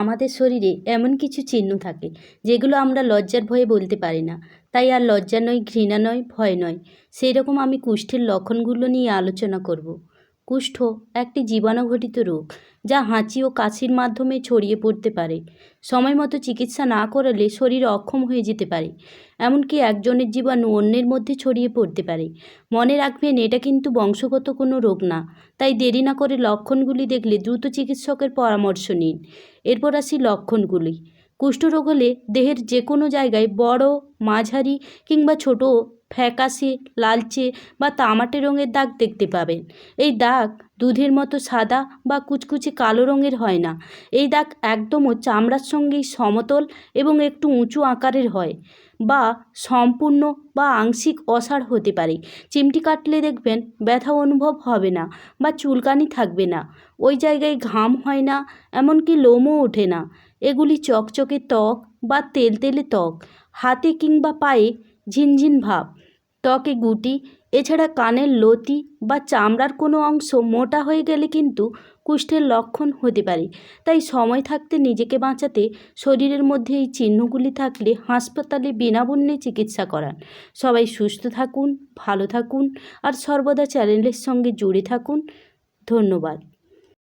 আমাদের শরীরে এমন কিছু চিহ্ন থাকে, যেগুলো আমরা লজ্জার ভয়ে বলতে পারি না। তাই আর লজ্জা নয়, ঘৃণা নয়, ভয় নয়। সেই রকম আমি কুষ্ঠের লক্ষণগুলো নিয়ে আলোচনা করব। কুষ্ঠ একটি জীবাণুঘটিত রোগ, যা হাঁচি ও কাশির মাধ্যমে ছড়িয়ে পড়তে পারে। সময় মতো চিকিৎসা না করালে শরীর অক্ষম হয়ে যেতে পারে, এমনকি একজনের জীবাণু অন্যের মধ্যে ছড়িয়ে পড়তে পারে। মনে রাখবেন, এটা কিন্তু বংশগত কোনো রোগ না, তাই দেরি না করে লক্ষণগুলি দেখলে দ্রুত চিকিৎসকের পরামর্শ নিন। এরপর আসি লক্ষণগুলি। কুষ্ঠরোগ হলে দেহের যে কোনো জায়গায় বড়, মাঝারি কিংবা ছোট ফ্যাকাশে, লালচে বা তামাটে রঙের দাগ দেখতে পাবেন। এই দাগ দুধের মতো সাদা বা কুচকুচে কালো রঙের হয় না। এই দাগ একদমও চামড়ার সঙ্গেই সমতল এবং একটু উঁচু আকারের হয়। বা সম্পূর্ণ বা আংশিক অসাড় হতে পারে। চিমটি কাটলে দেখবেন ব্যথা অনুভব হবে না বা চুলকানি থাকবে না। ওই জায়গায় ঘাম হয় না, এমনকি লোমও ওঠে না। এগুলি চকচকে ত্বক বা তেলতেলে ত্বক, হাতে কিংবা পায়ে ঝিনঝিন ভাব। ত্বকে গুটি এছাড়া কানের লতি বা চামড়ার কোনো অংশ মোটা হয়ে গেলে কিন্তু কুষ্ঠের লক্ষণ হতে পারে। তাই সময় থাকতে নিজেকে বাঁচাতে শরীরের মধ্যে এই চিহ্নগুলি থাকলে হাসপাতালে বিনামূল্যে চিকিৎসা করান। সবাই সুস্থ থাকুন, ভালো থাকুন আর সর্বদা চ্যানেলের সঙ্গে জুড়ে থাকুন। ধন্যবাদ।